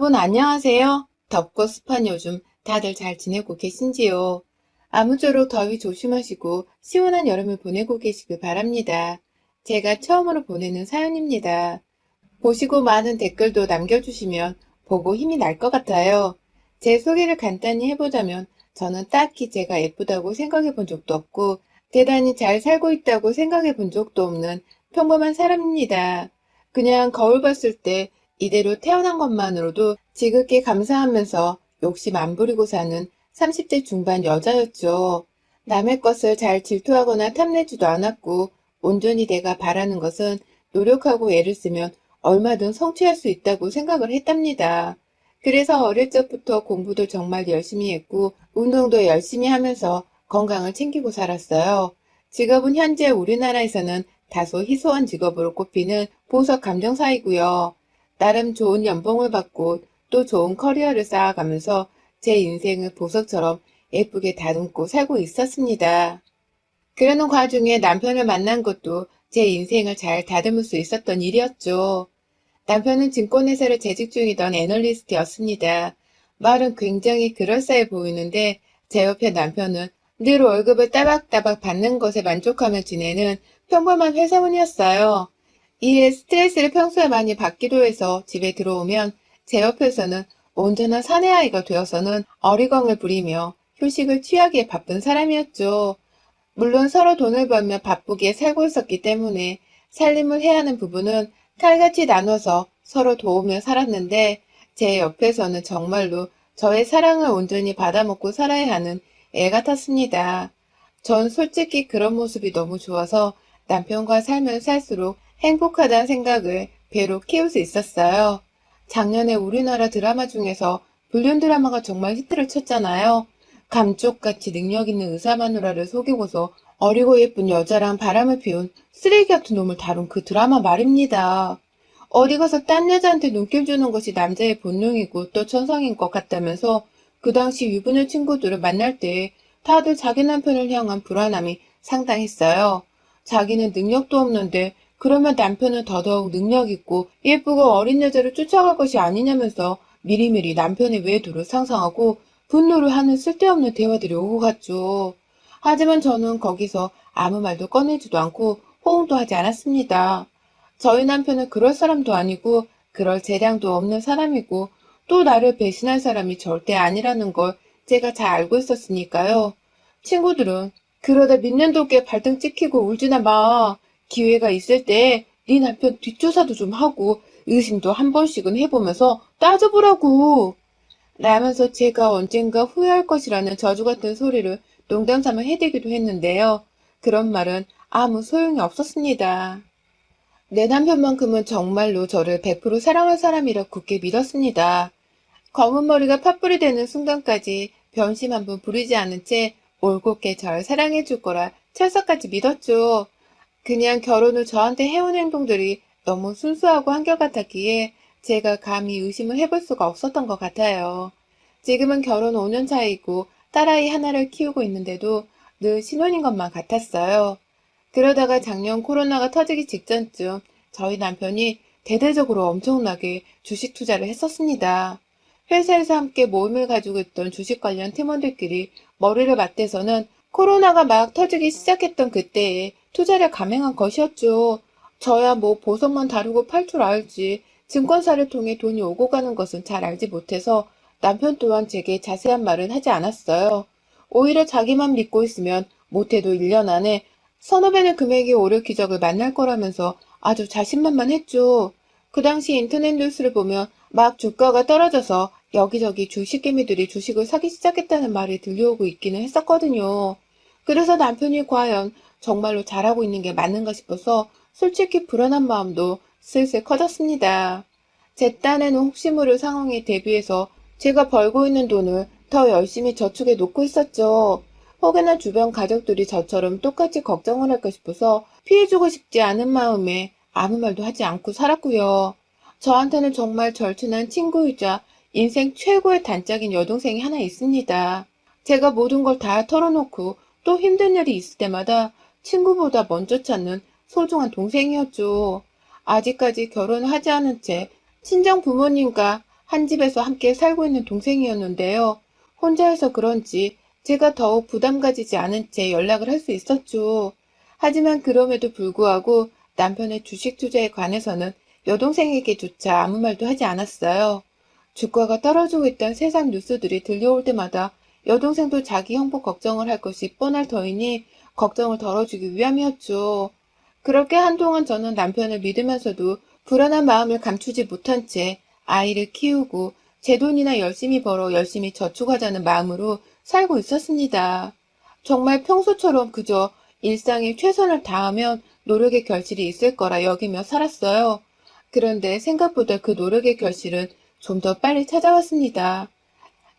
여러분 안녕하세요. 덥고 습한 요즘 다들 잘 지내고 계신지요? 아무쪼록 더위 조심하시고 시원한 여름을 보내고 계시길 바랍니다. 제가 처음으로 보내는 사연입니다. 보시고 많은 댓글도 남겨주시면 보고 힘이 날 것 같아요. 제 소개를 간단히 해보자면 저는 딱히 제가 예쁘다고 생각해 본 적도 없고 대단히 잘 살고 있다고 생각해 본 적도 없는 평범한 사람입니다. 그냥 거울 봤을 때 이대로 태어난 것만으로도 지극히 감사하면서 욕심 안 부리고 사는 30대 중반 여자였죠. 남의 것을 잘 질투하거나 탐내지도 않았고 온전히 내가 바라는 것은 노력하고 애를 쓰면 얼마든 성취할 수 있다고 생각을 했답니다. 그래서 어릴 적부터 공부도 정말 열심히 했고 운동도 열심히 하면서 건강을 챙기고 살았어요. 직업은 현재 우리나라에서는 다소 희소한 직업으로 꼽히는 보석 감정사이고요. 나름 좋은 연봉을 받고 또 좋은 커리어를 쌓아가면서 제 인생을 보석처럼 예쁘게 다듬고 살고 있었습니다. 그러는 과중에 남편을 만난 것도 제 인생을 잘 다듬을 수 있었던 일이었죠. 남편은 증권회사를 재직 중이던 애널리스트였습니다. 말은 굉장히 그럴싸해 보이는데 제 옆에 남편은 늘 월급을 따박따박 받는 것에 만족하며 지내는 평범한 회사원이었어요. 이에 스트레스를 평소에 많이 받기도 해서 집에 들어오면 제 옆에서는 온전한 사내아이가 되어서는 어리광을 부리며 휴식을 취하기에 바쁜 사람이었죠. 물론 서로 돈을 벌며 바쁘게 살고 있었기 때문에 살림을 해야 하는 부분은 칼같이 나눠서 서로 도우며 살았는데 제 옆에서는 정말로 저의 사랑을 온전히 받아먹고 살아야 하는 애 같았습니다. 전 솔직히 그런 모습이 너무 좋아서 남편과 살면 살수록 행복하다는 생각을 배로 키울 수 있었어요. 작년에 우리나라 드라마 중에서 불륜 드라마가 정말 히트를 쳤잖아요. 감쪽같이 능력 있는 의사 마누라를 속이고서 어리고 예쁜 여자랑 바람을 피운 쓰레기 같은 놈을 다룬 그 드라마 말입니다. 어디 가서 딴 여자한테 눈길 주는 것이 남자의 본능이고 또 천성인 것 같다면서 그 당시 유부녀 친구들을 만날 때 다들 자기 남편을 향한 불안함이 상당했어요. 자기는 능력도 없는데 그러면 남편은 더더욱 능력 있고 예쁘고 어린 여자를 쫓아갈 것이 아니냐면서 미리미리 남편의 외도를 상상하고 분노를 하는 쓸데없는 대화들이 오고 갔죠. 하지만 저는 거기서 아무 말도 꺼내지도 않고 호응도 하지 않았습니다. 저희 남편은 그럴 사람도 아니고 그럴 재량도 없는 사람이고 또 나를 배신할 사람이 절대 아니라는 걸 제가 잘 알고 있었으니까요. 친구들은 그러다 믿는 도끼에 발등 찍히고 울지나 마. 기회가 있을 때 네 남편 뒷조사도 좀 하고 의심도 한 번씩은 해보면서 따져보라고. 라면서 제가 언젠가 후회할 것이라는 저주 같은 소리를 농담 삼아 해대기도 했는데요. 그런 말은 아무 소용이 없었습니다. 내 남편만큼은 정말로 저를 100% 사랑할 사람이라 굳게 믿었습니다. 검은 머리가 팥불이 되는 순간까지 변심 한 번 부리지 않은 채 올곧게 절 사랑해줄 거라 철석까지 믿었죠. 그냥 결혼을 저한테 해온 행동들이 너무 순수하고 한결같았기에 제가 감히 의심을 해볼 수가 없었던 것 같아요. 지금은 결혼 5년 차이고 딸아이 하나를 키우고 있는데도 늘 신혼인 것만 같았어요. 그러다가 작년 코로나가 터지기 직전쯤 저희 남편이 대대적으로 엄청나게 주식 투자를 했었습니다. 회사에서 함께 모임을 가지고 있던 주식 관련 팀원들끼리 머리를 맞대서는 코로나가 막 터지기 시작했던 그때에 투자를 감행한 것이었죠. 저야 뭐 보석만 다루고 팔 줄 알지 증권사를 통해 돈이 오고 가는 것은 잘 알지 못해서 남편 또한 제게 자세한 말은 하지 않았어요. 오히려 자기만 믿고 있으면 못해도 1년 안에 서너 배는 금액이 오를 기적을 만날 거라면서 아주 자신만만했죠. 그 당시 인터넷 뉴스를 보면 막 주가가 떨어져서 여기저기 주식 개미들이 주식을 사기 시작했다는 말이 들려오고 있기는 했었거든요. 그래서 남편이 과연 정말로 잘하고 있는 게 맞는가 싶어서 솔직히 불안한 마음도 슬슬 커졌습니다. 제 딴에는 혹시 모를 상황에 대비해서 제가 벌고 있는 돈을 더 열심히 저축해 놓고 있었죠. 혹여나 주변 가족들이 저처럼 똑같이 걱정을 할까 싶어서 피해주고 싶지 않은 마음에 아무 말도 하지 않고 살았고요. 저한테는 정말 절친한 친구이자 인생 최고의 단짝인 여동생이 하나 있습니다. 제가 모든 걸 다 털어놓고 또 힘든 일이 있을 때마다 친구보다 먼저 찾는 소중한 동생이었죠. 아직까지 결혼을 하지 않은 채 친정 부모님과 한 집에서 함께 살고 있는 동생이었는데요. 혼자여서 그런지 제가 더욱 부담 가지지 않은 채 연락을 할 수 있었죠. 하지만 그럼에도 불구하고 남편의 주식 투자에 관해서는 여동생에게조차 아무 말도 하지 않았어요. 주가가 떨어지고 있던 세상 뉴스들이 들려올 때마다 여동생도 자기 형부 걱정을 할 것이 뻔할 터이니 걱정을 덜어주기 위함이었죠. 그렇게 한동안 저는 남편을 믿으면서도 불안한 마음을 감추지 못한 채 아이를 키우고 제 돈이나 열심히 벌어 열심히 저축하자는 마음으로 살고 있었습니다. 정말 평소처럼 그저 일상에 최선을 다하면 노력의 결실이 있을 거라 여기며 살았어요. 그런데 생각보다 그 노력의 결실은 좀 더 빨리 찾아왔습니다.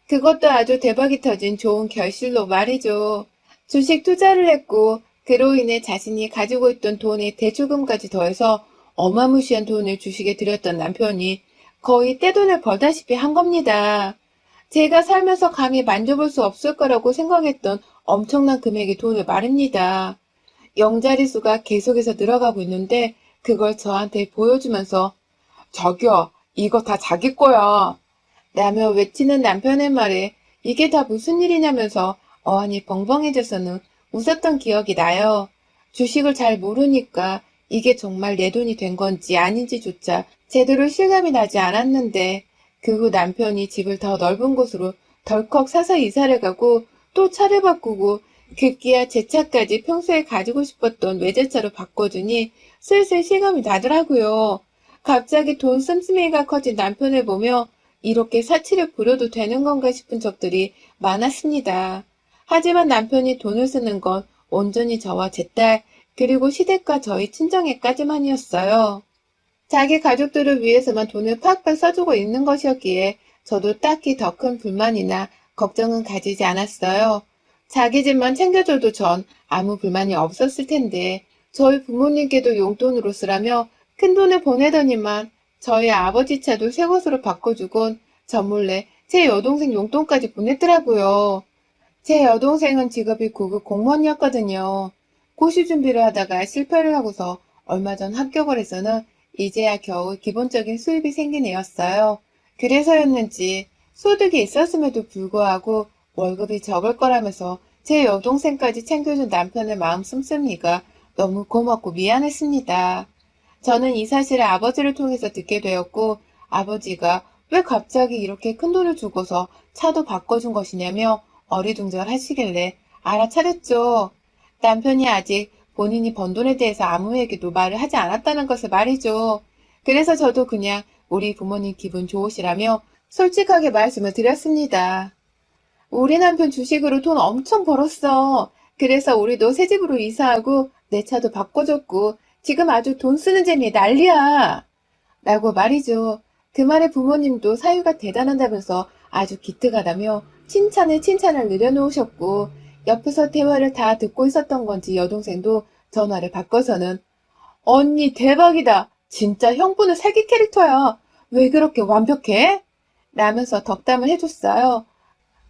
그것도 아주 대박이 터진 좋은 결실로 말이죠. 주식 투자를 했고 그로 인해 자신이 가지고 있던 돈의 대출금까지 더해서 어마무시한 돈을 주식에 들였던 남편이 거의 떼돈을 벌다시피 한 겁니다. 제가 살면서 감히 만져볼 수 없을 거라고 생각했던 엄청난 금액의 돈을 말입니다. 영자리수가 계속해서 늘어가고 있는데 그걸 저한테 보여주면서 자기야, 이거 다 자기 거야. 라며 외치는 남편의 말에 이게 다 무슨 일이냐면서 어안이 벙벙해져서는 웃었던 기억이 나요. 주식을 잘 모르니까 이게 정말 내 돈이 된 건지 아닌지조차 제대로 실감이 나지 않았는데 그 후 남편이 집을 더 넓은 곳으로 덜컥 사서 이사를 가고 또 차를 바꾸고 급기야 제 차까지 평소에 가지고 싶었던 외제차로 바꿔주니 슬슬 실감이 나더라고요. 갑자기 돈 씀씀이가 커진 남편을 보며 이렇게 사치를 부려도 되는 건가 싶은 적들이 많았습니다. 하지만 남편이 돈을 쓰는 건 온전히 저와 제 딸, 그리고 시댁과 저희 친정에까지만이었어요. 자기 가족들을 위해서만 돈을 팍팍 써주고 있는 것이었기에 저도 딱히 더 큰 불만이나 걱정은 가지지 않았어요. 자기 집만 챙겨줘도 전 아무 불만이 없었을 텐데 저희 부모님께도 용돈으로 쓰라며 큰 돈을 보내더니만 저희 아버지 차도 새 것으로 바꿔주곤 저 몰래 제 여동생 용돈까지 보냈더라고요. 제 여동생은 직업이 고급 공무원이었거든요. 고시 준비를 하다가 실패를 하고서 얼마 전 합격을 해서는 이제야 겨우 기본적인 수입이 생긴 애였어요. 그래서였는지 소득이 있었음에도 불구하고 월급이 적을 거라면서 제 여동생까지 챙겨준 남편의 마음 씀씀이가 너무 고맙고 미안했습니다. 저는 이 사실을 아버지를 통해서 듣게 되었고 아버지가 왜 갑자기 이렇게 큰 돈을 주고서 차도 바꿔준 것이냐며 어리둥절 하시길래 알아차렸죠. 남편이 아직 본인이 번 돈에 대해서 아무에게도 말을 하지 않았다는 것을 말이죠. 그래서 저도 그냥 우리 부모님 기분 좋으시라며 솔직하게 말씀을 드렸습니다. 우리 남편 주식으로 돈 엄청 벌었어. 그래서 우리도 새 집으로 이사하고 내 차도 바꿔줬고 지금 아주 돈 쓰는 재미에 난리야. 라고 말이죠. 그 말에 부모님도 사유가 대단하다면서 아주 기특하다며 칭찬에 칭찬을 늘여놓으셨고 옆에서 대화를 다 듣고 있었던 건지 여동생도 전화를 바꿔서는 언니 대박이다. 진짜 형부는 세계 캐릭터야. 왜 그렇게 완벽해? 라면서 덕담을 해줬어요.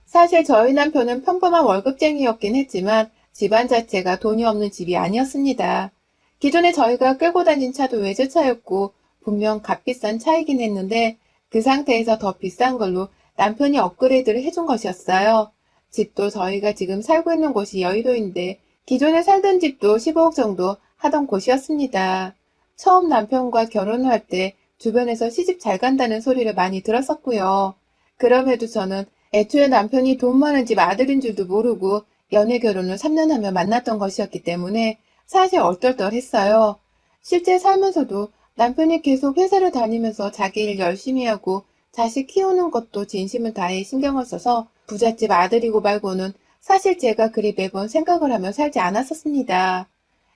사실 저희 남편은 평범한 월급쟁이였긴 했지만 집안 자체가 돈이 없는 집이 아니었습니다. 기존에 저희가 끌고 다닌 차도 외제차였고 분명 값비싼 차이긴 했는데 그 상태에서 더 비싼 걸로 남편이 업그레이드를 해준 것이었어요. 집도 저희가 지금 살고 있는 곳이 여의도인데 기존에 살던 집도 15억 정도 하던 곳이었습니다. 처음 남편과 결혼을 할때 주변에서 시집 잘 간다는 소리를 많이 들었었고요. 그럼에도 저는 애초에 남편이 돈 많은 집 아들인 줄도 모르고 연애 결혼을 3년 하며 만났던 것이었기 때문에 사실 얼떨떨했어요. 실제 살면서도 남편이 계속 회사를 다니면서 자기 일 열심히 하고 자식 키우는 것도 진심을 다해 신경을 써서 부잣집 아들이고 말고는 사실 제가 그리 매번 생각을 하며 살지 않았었습니다.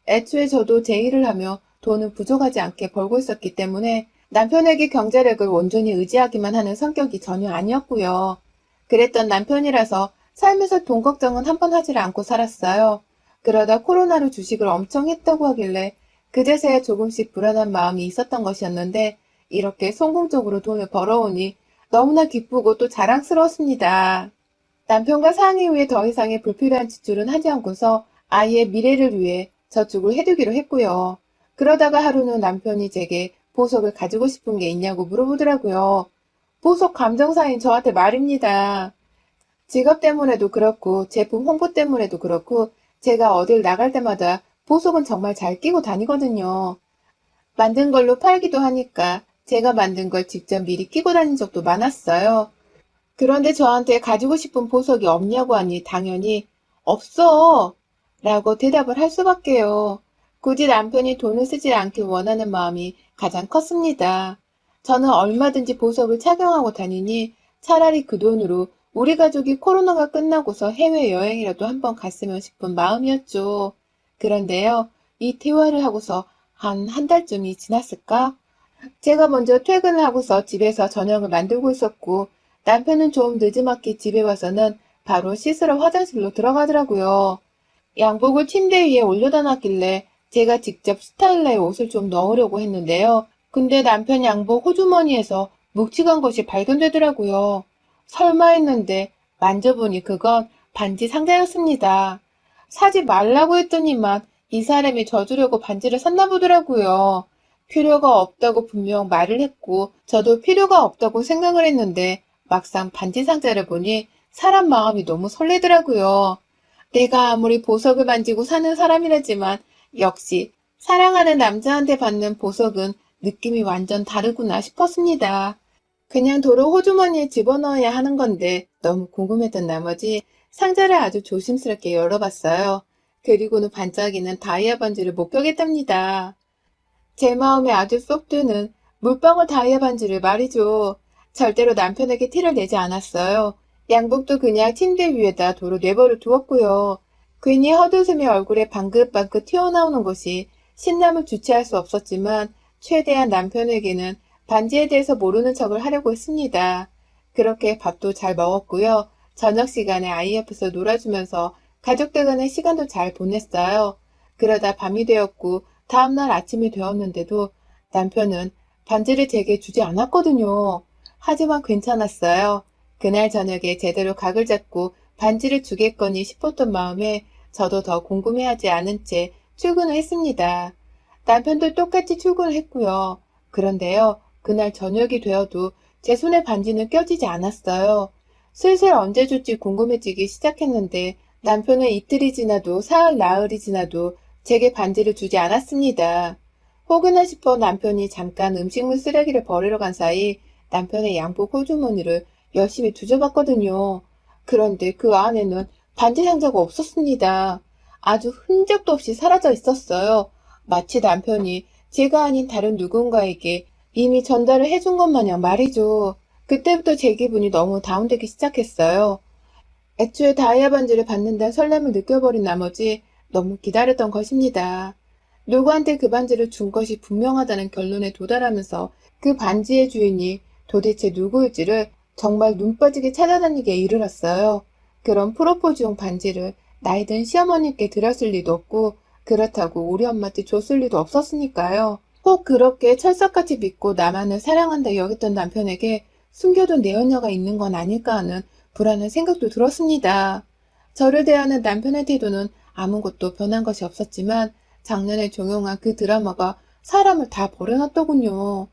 애초에 저도 제 일을 하며 돈을 부족하지 않게 벌고 있었기 때문에 남편에게 경제력을 온전히 의지하기만 하는 성격이 전혀 아니었고요. 그랬던 남편이라서 삶에서 돈 걱정은 한 번 하지를 않고 살았어요. 그러다 코로나로 주식을 엄청 했다고 하길래 그제서야 조금씩 불안한 마음이 있었던 것이었는데 이렇게 성공적으로 돈을 벌어오니 너무나 기쁘고 또 자랑스러웠습니다. 남편과 상의 후에 더 이상의 불필요한 지출은 하지 않고서 아이의 미래를 위해 저축을 해두기로 했고요. 그러다가 하루는 남편이 제게 보석을 가지고 싶은 게 있냐고 물어보더라고요. 보석 감정사인 저한테 말입니다. 직업 때문에도 그렇고 제품 홍보 때문에도 그렇고 제가 어딜 나갈 때마다 보석은 정말 잘 끼고 다니거든요. 만든 걸로 팔기도 하니까 제가 만든 걸 직접 미리 끼고 다닌 적도 많았어요. 그런데 저한테 가지고 싶은 보석이 없냐고 하니 당연히 없어! 라고 대답을 할 수밖에요. 굳이 남편이 돈을 쓰지 않길 원하는 마음이 가장 컸습니다. 저는 얼마든지 보석을 착용하고 다니니 차라리 그 돈으로 우리 가족이 코로나가 끝나고서 해외여행이라도 한번 갔으면 싶은 마음이었죠. 그런데요, 이 대화를 하고서 한 한 달쯤이 지났을까? 제가 먼저 퇴근을 하고서 집에서 저녁을 만들고 있었고, 남편은 좀 늦지막히 집에 와서는 바로 씻으러 화장실로 들어가더라고요. 양복을 침대 위에 올려다 놨길래 제가 직접 스타일러에 옷을 좀 넣으려고 했는데요. 근데 남편 양복 호주머니에서 묵직한 것이 발견되더라고요. 설마 했는데 만져보니 그건 반지 상자였습니다. 사지 말라고 했더니만 이 사람이 져주려고 반지를 샀나 보더라고요. 필요가 없다고 분명 말을 했고 저도 필요가 없다고 생각을 했는데 막상 반지 상자를 보니 사람 마음이 너무 설레더라고요. 내가 아무리 보석을 만지고 사는 사람이라지만 역시 사랑하는 남자한테 받는 보석은 느낌이 완전 다르구나 싶었습니다. 그냥 도로 호주머니에 집어넣어야 하는 건데 너무 궁금했던 나머지 상자를 아주 조심스럽게 열어봤어요. 그리고는 반짝이는 다이아 반지를 목격했답니다. 제 마음에 아주 쏙 드는 물방울 다이아 반지를 말이죠. 절대로 남편에게 티를 내지 않았어요. 양복도 그냥 침대 위에다 도로 내버려 두었고요. 괜히 헛웃음이 얼굴에 방긋방긋 튀어나오는 것이 신남을 주체할 수 없었지만 최대한 남편에게는 반지에 대해서 모르는 척을 하려고 했습니다. 그렇게 밥도 잘 먹었고요. 저녁 시간에 아이 옆에서 놀아주면서 가족들 간의 시간도 잘 보냈어요. 그러다 밤이 되었고 다음날 아침이 되었는데도 남편은 반지를 제게 주지 않았거든요. 하지만 괜찮았어요. 그날 저녁에 제대로 각을 잡고 반지를 주겠거니 싶었던 마음에 저도 더 궁금해하지 않은 채 출근을 했습니다. 남편도 똑같이 출근을 했고요. 그런데요, 그날 저녁이 되어도 제 손에 반지는 껴지지 않았어요. 슬슬 언제 줄지 궁금해지기 시작했는데 남편은 이틀이 지나도 사흘 나흘이 지나도 제게 반지를 주지 않았습니다. 혹여나 싶어 남편이 잠깐 음식물 쓰레기를 버리러 간 사이 남편의 양복 호주머니를 열심히 뒤져봤거든요. 그런데 그 안에는 반지 상자가 없었습니다. 아주 흔적도 없이 사라져 있었어요. 마치 남편이 제가 아닌 다른 누군가에게 이미 전달을 해준 것 마냥 말이죠. 그때부터 제 기분이 너무 다운되기 시작했어요. 애초에 다이아 반지를 받는다는 설렘을 느껴버린 나머지 너무 기다렸던 것입니다. 누구한테 그 반지를 준 것이 분명하다는 결론에 도달하면서 그 반지의 주인이 도대체 누구일지를 정말 눈 빠지게 찾아다니게 이르렀어요. 그런 프로포즈용 반지를 나이든 시어머니께 드렸을 리도 없고 그렇다고 우리 엄마한테 줬을 리도 없었으니까요. 혹 그렇게 철석같이 믿고 나만을 사랑한다 여겼던 남편에게 숨겨둔 내연녀가 있는 건 아닐까 하는 불안한 생각도 들었습니다. 저를 대하는 남편의 태도는 아무것도 변한 것이 없었지만 작년에 종영한 그 드라마가 사람을 다 버려놨더군요.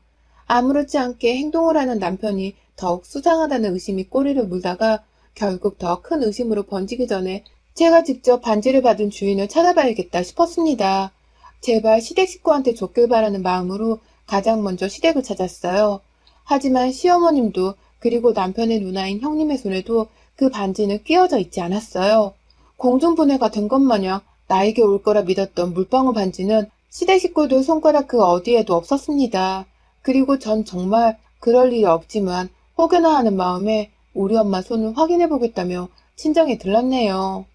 아무렇지 않게 행동을 하는 남편이 더욱 수상하다는 의심이 꼬리를 물다가 결국 더 큰 의심으로 번지기 전에 제가 직접 반지를 받은 주인을 찾아봐야겠다 싶었습니다. 제발 시댁 식구한테 줬길 바라는 마음으로 가장 먼저 시댁을 찾았어요. 하지만 시어머님도 그리고 남편의 누나인 형님의 손에도 그 반지는 끼어져 있지 않았어요. 공중분해가 된 것 마냥 나에게 올 거라 믿었던 물방울 반지는 시댁 식구들 손가락 그 어디에도 없었습니다. 그리고 전 정말 그럴 일이 없지만 혹여나 하는 마음에 우리 엄마 손을 확인해 보겠다며 친정에 들렀네요.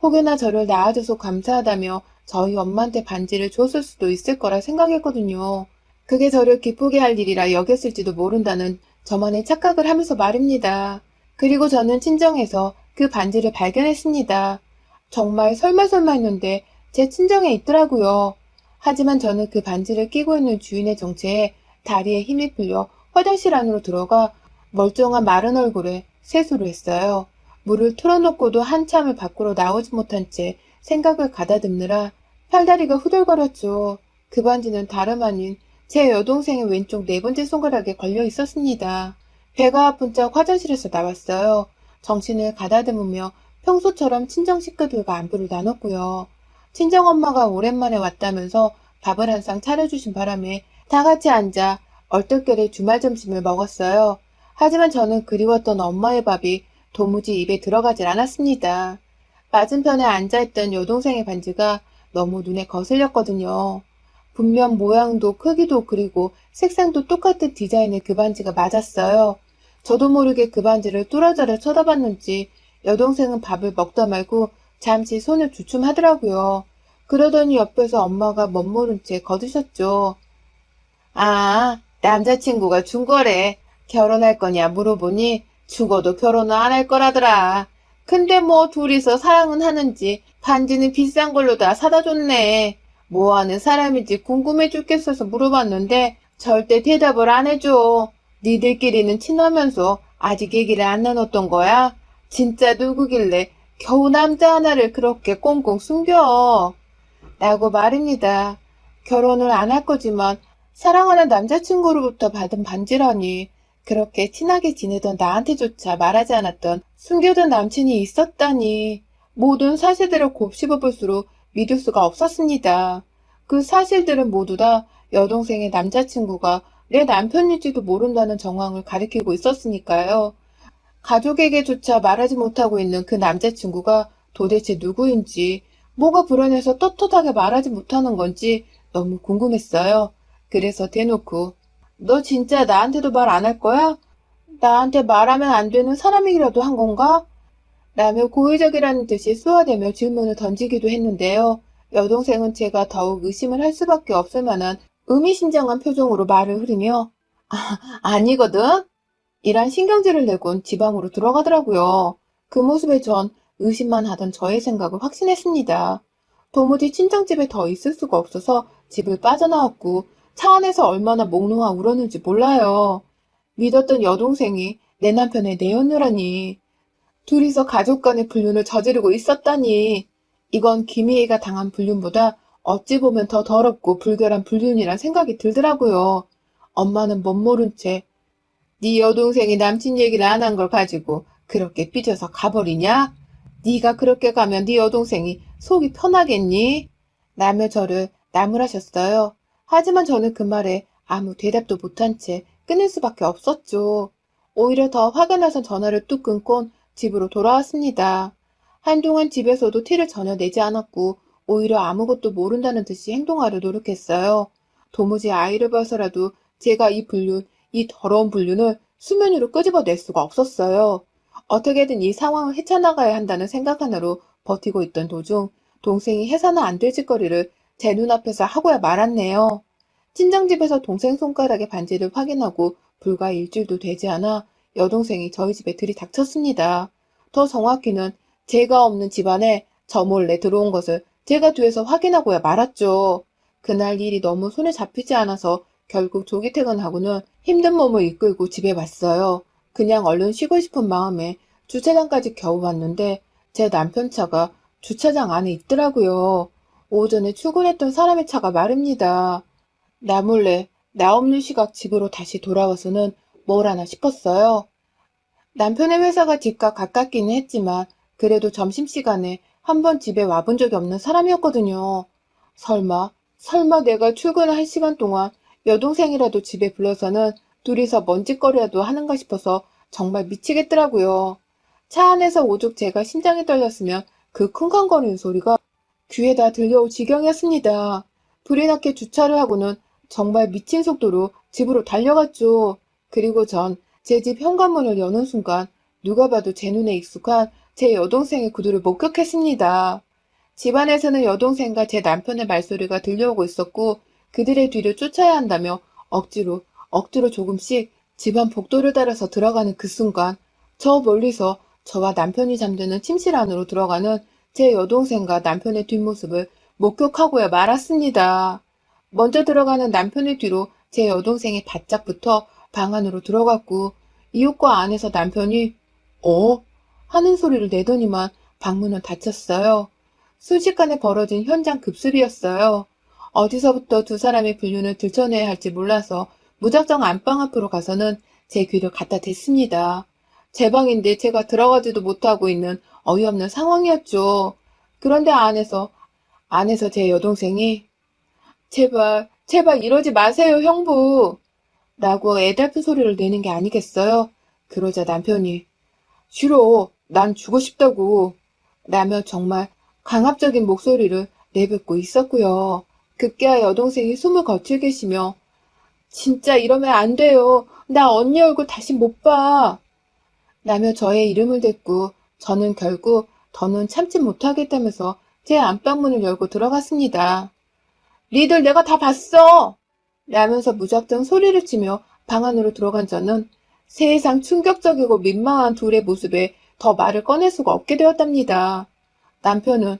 혹여나 저를 낳아줘서 감사하다며 저희 엄마한테 반지를 줬을 수도 있을 거라 생각했거든요. 그게 저를 기쁘게 할 일이라 여겼을지도 모른다는 저만의 착각을 하면서 말입니다. 그리고 저는 친정에서 그 반지를 발견했습니다. 정말 설마설마 했는데 제 친정에 있더라고요. 하지만 저는 그 반지를 끼고 있는 주인의 정체에 다리에 힘이 풀려 화장실 안으로 들어가 멀쩡한 마른 얼굴에 세수를 했어요. 물을 틀어놓고도 한참을 밖으로 나오지 못한 채 생각을 가다듬느라 팔다리가 후들거렸죠. 그 반지는 다름 아닌 제 여동생의 왼쪽 네 번째 손가락에 걸려 있었습니다. 배가 아픈 척 화장실에서 나왔어요. 정신을 가다듬으며 평소처럼 친정 식구들과 안부를 나눴고요. 친정엄마가 오랜만에 왔다면서 밥을 한 상 차려주신 바람에 다 같이 앉아 얼떨결에 주말 점심을 먹었어요. 하지만 저는 그리웠던 엄마의 밥이 도무지 입에 들어가질 않았습니다. 맞은편에 앉아있던 여동생의 반지가 너무 눈에 거슬렸거든요. 분명 모양도 크기도 그리고 색상도 똑같은 디자인의 그 반지가 맞았어요. 저도 모르게 그 반지를 뚫어져라 쳐다봤는지 여동생은 밥을 먹다 말고 잠시 손을 주춤하더라고요. 그러더니 옆에서 엄마가 멋모른 채 거드셨죠. 아, 남자친구가 준 거래. 결혼할 거냐 물어보니 죽어도 결혼은 안 할 거라더라. 근데 뭐 둘이서 사랑은 하는지 반지는 비싼 걸로 다 사다 줬네. 뭐 하는 사람인지 궁금해 죽겠어서 물어봤는데 절대 대답을 안 해줘. 니들끼리는 친하면서 아직 얘기를 안 나눴던 거야? 진짜 누구길래 겨우 남자 하나를 그렇게 꽁꽁 숨겨? 라고 말입니다. 결혼을 안 할 거지만 사랑하는 남자친구로부터 받은 반지라니 그렇게 친하게 지내던 나한테조차 말하지 않았던 숨겨둔 남친이 있었다니 모든 사실들을 곱씹어 볼수록 믿을 수가 없었습니다. 그 사실들은 모두 다 여동생의 남자친구가 내 남편일지도 모른다는 정황을 가리키고 있었으니까요. 가족에게조차 말하지 못하고 있는 그 남자친구가 도대체 누구인지, 뭐가 불안해서 떳떳하게 말하지 못하는 건지 너무 궁금했어요. 그래서 대놓고, 너 진짜 나한테도 말 안 할 거야? 나한테 말하면 안 되는 사람이라도 한 건가? 라며 고의적이라는 듯이 쏘아대며 질문을 던지기도 했는데요. 여동생은 제가 더욱 의심을 할 수밖에 없을 만한 의미심장한 표정으로 말을 흐리며 아, 아니거든? 이란 신경질을 내곤 지방으로 들어가더라고요. 그 모습에 전 의심만 하던 저의 생각을 확신했습니다. 도무지 친정집에 더 있을 수가 없어서 집을 빠져나왔고 차 안에서 얼마나 몽롱하 울었는지 몰라요. 믿었던 여동생이 내 남편의 내연녀라니. 둘이서 가족 간의 불륜을 저지르고 있었다니. 이건 김희애가 당한 불륜보다 어찌 보면 더 더럽고 불결한 불륜이란 생각이 들더라고요. 엄마는 멋모른 채 네 여동생이 남친 얘기를 안 한 걸 가지고 그렇게 삐져서 가버리냐? 네가 그렇게 가면 네 여동생이 속이 편하겠니? 라며 저를 나무라셨어요. 하지만 저는 그 말에 아무 대답도 못한 채 끊을 수밖에 없었죠. 오히려 더 화가 나서 전화를 뚝 끊곤 집으로 돌아왔습니다. 한동안 집에서도 티를 전혀 내지 않았고 오히려 아무것도 모른다는 듯이 행동하려 노력했어요. 도무지 아이를 봐서라도 제가 이 불륜, 이 더러운 불륜을 수면 위로 끄집어낼 수가 없었어요. 어떻게든 이 상황을 헤쳐나가야 한다는 생각 하나로 버티고 있던 도중 동생이 해서는 안 될 짓거리를 제 눈앞에서 하고야 말았네요. 친정집에서 동생 손가락의 반지를 확인하고 불과 일주일도 되지 않아 여동생이 저희 집에 들이닥쳤습니다. 더 정확히는 제가 없는 집안에 저 몰래 들어온 것을 제가 뒤에서 확인하고야 말았죠. 그날 일이 너무 손에 잡히지 않아서 결국 조기 퇴근하고는 힘든 몸을 이끌고 집에 왔어요. 그냥 얼른 쉬고 싶은 마음에 주차장까지 겨우 왔는데 제 남편 차가 주차장 안에 있더라고요. 오전에 출근했던 사람의 차가 말입니다. 나 몰래 나 없는 시각 집으로 다시 돌아와서는 뭘 하나 싶었어요. 남편의 회사가 집과 가깝기는 했지만 그래도 점심시간에 한 번 집에 와본 적이 없는 사람이었거든요. 설마, 설마 내가 출근할 시간 동안 여동생이라도 집에 불러서는 둘이서 먼짓거리라도 하는가 싶어서 정말 미치겠더라고요. 차 안에서 오죽 제가 심장이 떨렸으면 그 쿵쾅거리는 소리가 귀에다 들려올 지경이었습니다. 불이 나게 주차를 하고는 정말 미친 속도로 집으로 달려갔죠. 그리고 전 제 집 현관문을 여는 순간 누가 봐도 제 눈에 익숙한 제 여동생의 구두를 목격했습니다. 집안에서는 여동생과 제 남편의 말소리가 들려오고 있었고 그들의 뒤를 쫓아야 한다며 억지로 억지로 조금씩 집안 복도를 따라서 들어가는 그 순간 저 멀리서 저와 남편이 잠드는 침실 안으로 들어가는 제 여동생과 남편의 뒷모습을 목격하고야 말았습니다. 먼저 들어가는 남편의 뒤로 제 여동생이 바짝 붙어 방 안으로 들어갔고 이웃과 안에서 남편이 어? 하는 소리를 내더니만 방문은 닫혔어요. 순식간에 벌어진 현장 급습이었어요. 어디서부터 두 사람의 불륜을 들춰내야 할지 몰라서 무작정 안방 앞으로 가서는 제 귀를 갖다 댔습니다. 제 방인데 제가 들어가지도 못하고 있는 어이없는 상황이었죠. 그런데 안에서, 안에서 제 여동생이, 제발, 제발 이러지 마세요, 형부. 라고 애달픈 소리를 내는 게 아니겠어요? 그러자 남편이, 싫어, 난 주고 싶다고. 라며 정말 강압적인 목소리를 내뱉고 있었고요. 급기야 여동생이 숨을 거칠 계시며, 진짜 이러면 안 돼요. 나 언니 얼굴 다시 못 봐. 라며 저의 이름을 댔고, 저는 결국 더는 참지 못하겠다면서 제 안방문을 열고 들어갔습니다. 니들 내가 다 봤어! 라면서 무작정 소리를 치며 방 안으로 들어간 저는 세상 충격적이고 민망한 둘의 모습에 더 말을 꺼낼 수가 없게 되었답니다. 남편은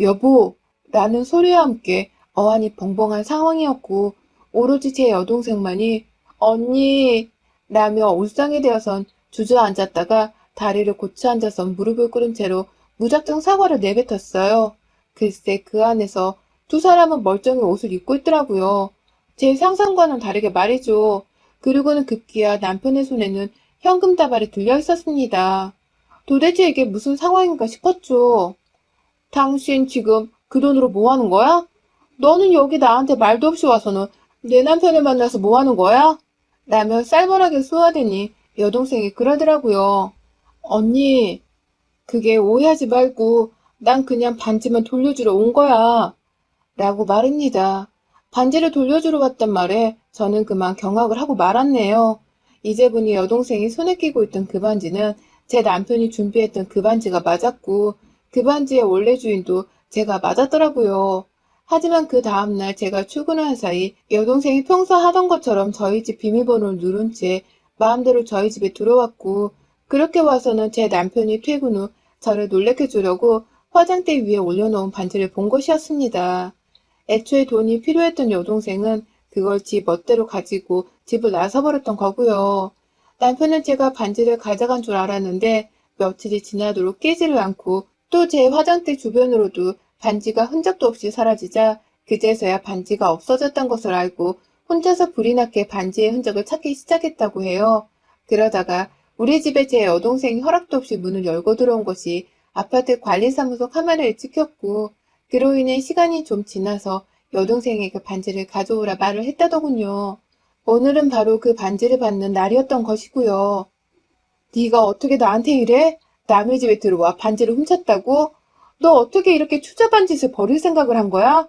여보 라는 소리와 함께 어안이 벙벙한 상황이었고 오로지 제 여동생만이 언니 라며 울상이 되어선 주저앉았다가 다리를 고쳐 앉아서 무릎을 꿇은 채로 무작정 사과를 내뱉었어요. 글쎄 그 안에서 두 사람은 멀쩡히 옷을 입고 있더라고요. 제 상상과는 다르게 말이죠. 그리고는 급기야 남편의 손에는 현금 다발이 들려 있었습니다. 도대체 이게 무슨 상황인가 싶었죠. 당신 지금 그 돈으로 뭐 하는 거야? 너는 여기 나한테 말도 없이 와서는 내 남편을 만나서 뭐 하는 거야? 라며 쌀벌하게 쏘아대니 여동생이 그러더라고요. 언니, 그게 오해하지 말고 난 그냥 반지만 돌려주러 온 거야. 라고 말합니다. 반지를 돌려주러 왔단 말에 저는 그만 경악을 하고 말았네요. 이제 보니 여동생이 손에 끼고 있던 그 반지는 제 남편이 준비했던 그 반지가 맞았고 그 반지의 원래 주인도 제가 맞았더라고요. 하지만 그 다음날 제가 출근한 사이 여동생이 평소 하던 것처럼 저희 집 비밀번호를 누른 채 마음대로 저희 집에 들어왔고 그렇게 와서는 제 남편이 퇴근 후 저를 놀래켜 주려고 화장대 위에 올려놓은 반지를 본 것이었습니다. 애초에 돈이 필요했던 여동생은 그걸 지 멋대로 가지고 집을 나서버렸던 거고요. 남편은 제가 반지를 가져간 줄 알았는데 며칠이 지나도록 깨지를 않고 또 제 화장대 주변으로도 반지가 흔적도 없이 사라지자 그제서야 반지가 없어졌던 것을 알고 혼자서 불이 났게 반지의 흔적을 찾기 시작했다고 해요. 그러다가 우리 집에 제 여동생이 허락도 없이 문을 열고 들어온 것이 아파트 관리사무소 카메라에 찍혔고 그로 인해 시간이 좀 지나서 여동생에게 그 반지를 가져오라 말을 했다더군요. 오늘은 바로 그 반지를 받는 날이었던 것이고요. 네가 어떻게 나한테 이래? 남의 집에 들어와 반지를 훔쳤다고? 너 어떻게 이렇게 추잡한 짓을 벌일 생각을 한 거야?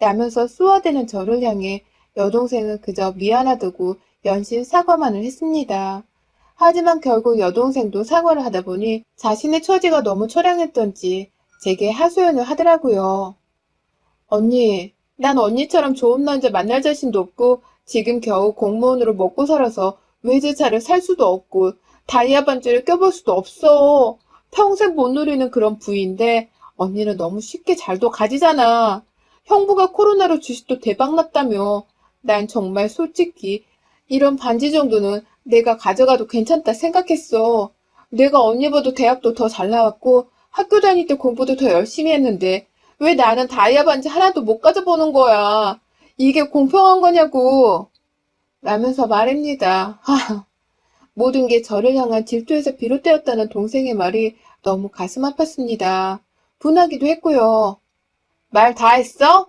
라면서 쏘아대는 저를 향해 여동생은 그저 미안하다고 연신 사과만을 했습니다. 하지만 결국 여동생도 사과를 하다 보니 자신의 처지가 너무 초량했던지 제게 하소연을 하더라고요. 언니, 난 언니처럼 좋은 남자 만날 자신도 없고 지금 겨우 공무원으로 먹고 살아서 외제차를 살 수도 없고 다이아 반지를 껴볼 수도 없어. 평생 못 누리는 그런 부위인데 언니는 너무 쉽게 잘도 가지잖아. 형부가 코로나로 주식도 대박났다며. 난 정말 솔직히 이런 반지 정도는 내가 가져가도 괜찮다 생각했어. 내가 언니보다 대학도 더 잘 나왔고 학교 다닐 때 공부도 더 열심히 했는데 왜 나는 다이아 반지 하나도 못 가져보는 거야? 이게 공평한 거냐고. 라면서 말합니다. 하, 모든 게 저를 향한 질투에서 비롯되었다는 동생의 말이 너무 가슴 아팠습니다. 분하기도 했고요. 말 다 했어?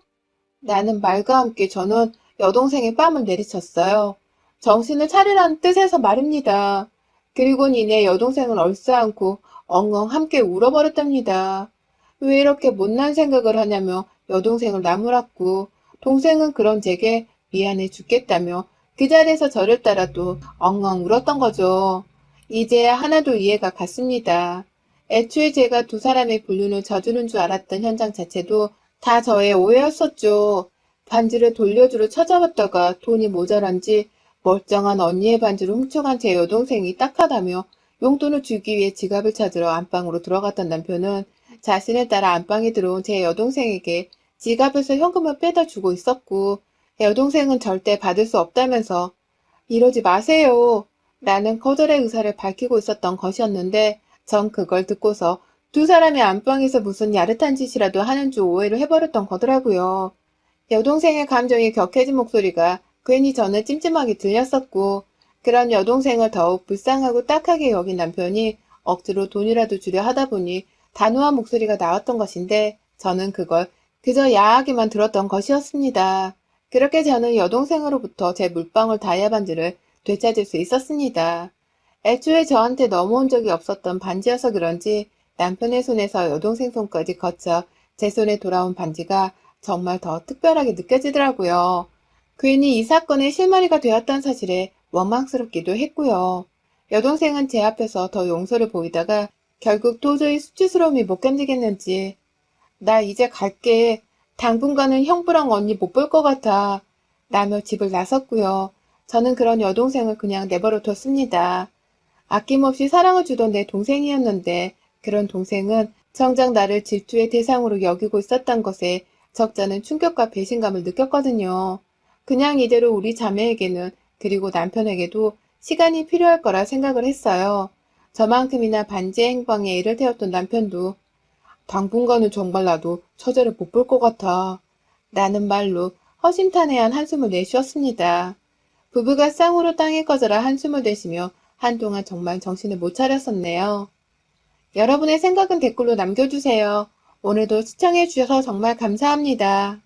나는 말과 함께 저는 여동생의 뺨을 내리쳤어요. 정신을 차리라는 뜻에서 말입니다. 그리고 이내 여동생은 얼싸안고 엉엉 함께 울어버렸답니다. 왜 이렇게 못난 생각을 하냐며 여동생을 나무랐고 동생은 그런 제게 미안해 죽겠다며 그 자리에서 저를 따라 또 엉엉 울었던 거죠. 이제야 하나도 이해가 갔습니다. 애초에 제가 두 사람의 불륜을 저주는 줄 알았던 현장 자체도 다 저의 오해였었죠. 반지를 돌려주러 찾아왔다가 돈이 모자란지 멀쩡한 언니의 반지를 훔쳐간 제 여동생이 딱하다며 용돈을 주기 위해 지갑을 찾으러 안방으로 들어갔던 남편은 자신을 따라 안방에 들어온 제 여동생에게 지갑에서 현금을 빼다 주고 있었고 여동생은 절대 받을 수 없다면서 이러지 마세요. 라는 거절의 의사를 밝히고 있었던 것이었는데 전 그걸 듣고서 두 사람이 안방에서 무슨 야릇한 짓이라도 하는 줄 오해를 해버렸던 거더라고요. 여동생의 감정이 격해진 목소리가 괜히 저는 찜찜하게 들렸었고 그런 여동생을 더욱 불쌍하고 딱하게 여긴 남편이 억지로 돈이라도 주려 하다 보니 단호한 목소리가 나왔던 것인데 저는 그걸 그저 야하게만 들었던 것이었습니다. 그렇게 저는 여동생으로부터 제 물방울 다이아 반지를 되찾을 수 있었습니다. 애초에 저한테 넘어온 적이 없었던 반지여서 그런지 남편의 손에서 여동생 손까지 거쳐 제 손에 돌아온 반지가 정말 더 특별하게 느껴지더라고요. 괜히 이 사건의 실마리가 되었던 사실에 원망스럽기도 했고요. 여동생은 제 앞에서 더 용서를 보이다가 결국 도저히 수치스러움이 못 견디겠는지 나 이제 갈게. 당분간은 형부랑 언니 못 볼 것 같아. 라며 집을 나섰고요. 저는 그런 여동생을 그냥 내버려 뒀습니다. 아낌없이 사랑을 주던 내 동생이었는데 그런 동생은 정작 나를 질투의 대상으로 여기고 있었던 것에 적잖은 충격과 배신감을 느꼈거든요. 그냥 이대로 우리 자매에게는 그리고 남편에게도 시간이 필요할 거라 생각을 했어요. 저만큼이나 반지의 행방에 애를 태웠던 남편도 당분간은 정말 나도 처제를 못 볼 것 같아. 라는 말로 허심탄회한 한숨을 내쉬었습니다. 부부가 쌍으로 땅에 꺼져라 한숨을 내쉬며 한동안 정말 정신을 못 차렸었네요. 여러분의 생각은 댓글로 남겨주세요. 오늘도 시청해주셔서 정말 감사합니다.